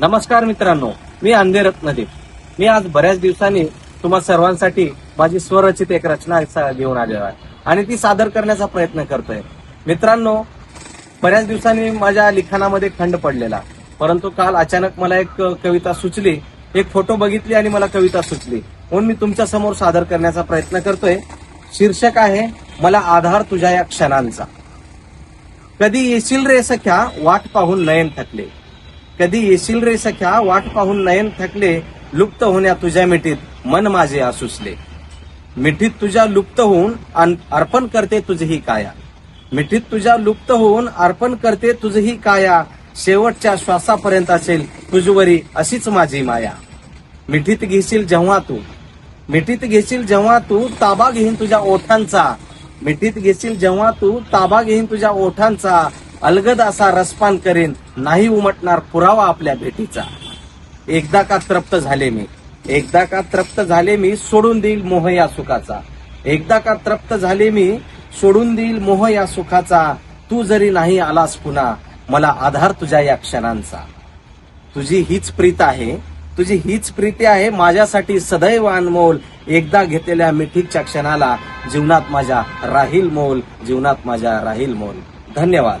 नमस्कार मित्रांनो मी अंधे रत्नदीप. मी आज बऱ्याच दिवसांनी तुम्हा सर्वांसाठी माझी स्वरचित एक रचना सा- घेऊन आलेलो आहे आणि ती सादर करण्याचा प्रयत्न करतोय. मित्रांनो बऱ्याच दिवसांनी माझ्या लिखाणामध्ये खंड पडलेला परंतु काल अचानक मला एक कविता सुचली एक फोटो बघितली आणि मला कविता सुचली. म्हणून मी तुमच्यासमोर सादर करण्याचा प्रयत्न करतोय. शीर्षक आहे मला आधार तुझ्या या क्षणांचा. कधी येशील रे सख्या वाट पाहून नयन थकले. कधी येशील रे सख्या? वाट पाहून नयन थकले लुप्त होण्या तुझ्या मिठीत. मन माझे आसुसले. मिठीत तुझ्या लुप्त होऊन अन- अर्पण करते तुझही काया. मिठीत तुझ्या लुप्त होऊन अर्पण करते तुझही काया. शेवटच्या श्वासापर्यंत असेल तुझवरी अशीच माझी माया. मिठीत घेशील जेव्हा तू. मिठीत घेशील जेव्हा तू ताबा घेईन तुझ्या ओठांचा. मिठीत घेशील जेव्हा तू ताबा घेईन तुझ्या ओठांचा. अलगद असा रसपान करेन नाही उमटणार पुरावा आपल्या भेटीचा. एकदा का तृप्त झाले मी? एकदा का तृप्त झाले मी सोडून देईल मोह या सुखाचा. एकदा का तृप्त झाले मी सोडून देईल मोह या सुखाचा. तू जरी नाही आलास पुन्हा मला आधार तुझ्या या क्षणांचा. तुझी हीच प्रीत आहे तुझी हीच प्रीती आहे माझ्यासाठी सदैव अनमोल. एकदा घेतलेल्या मिठीच्या क्षणाला जीवनात माझ्या राहील मोल जीवनात माझ्या राहील मोल. धन्यवाद.